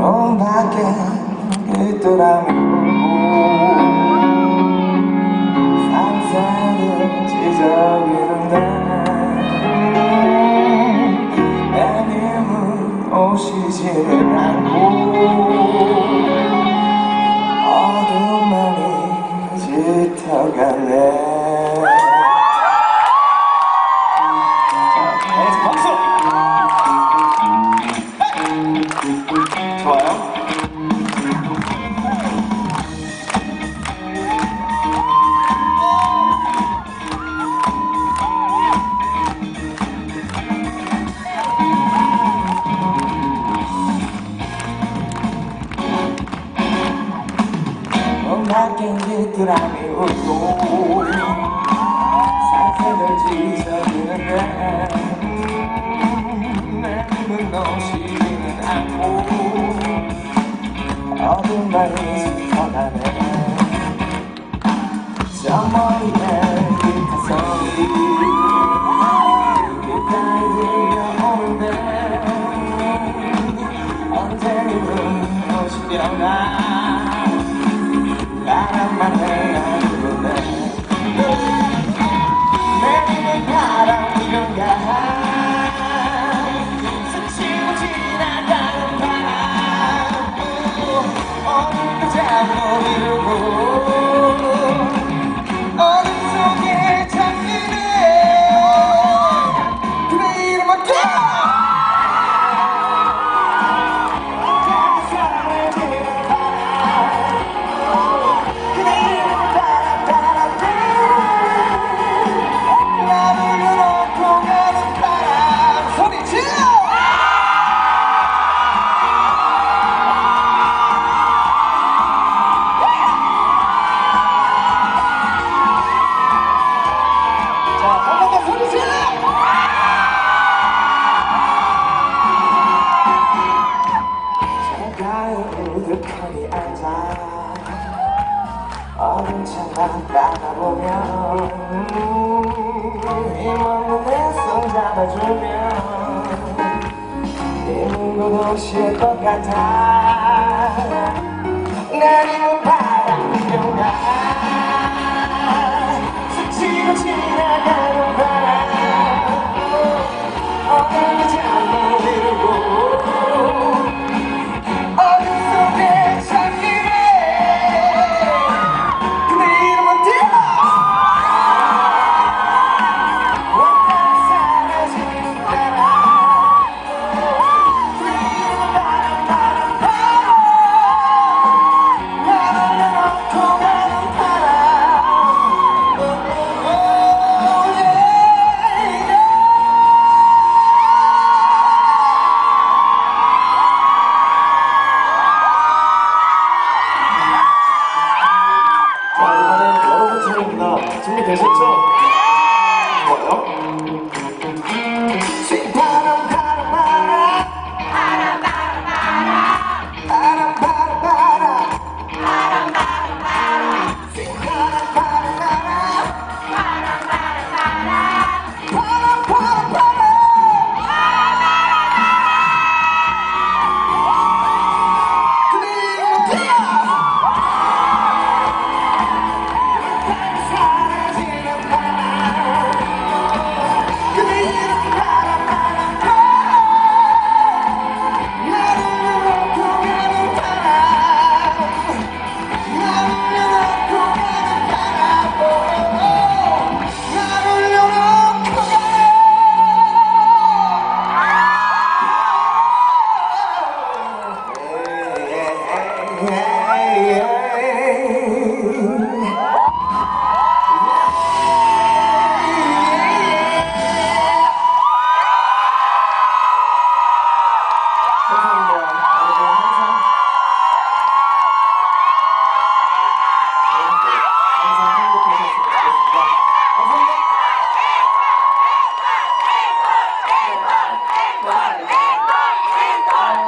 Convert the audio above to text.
온 밖에 있더라고 상상을 찢어지는데 내 힘은 오시지를 않고 어둠만이 짙어가네 밖에 비틀함이 웃고 사색을 찢어지는데 내 눈은 너시지는 않고 어둠만이 짙어가네. 저 머리에 힘없는 내손 잡아주면 힘도 도시일 것 같아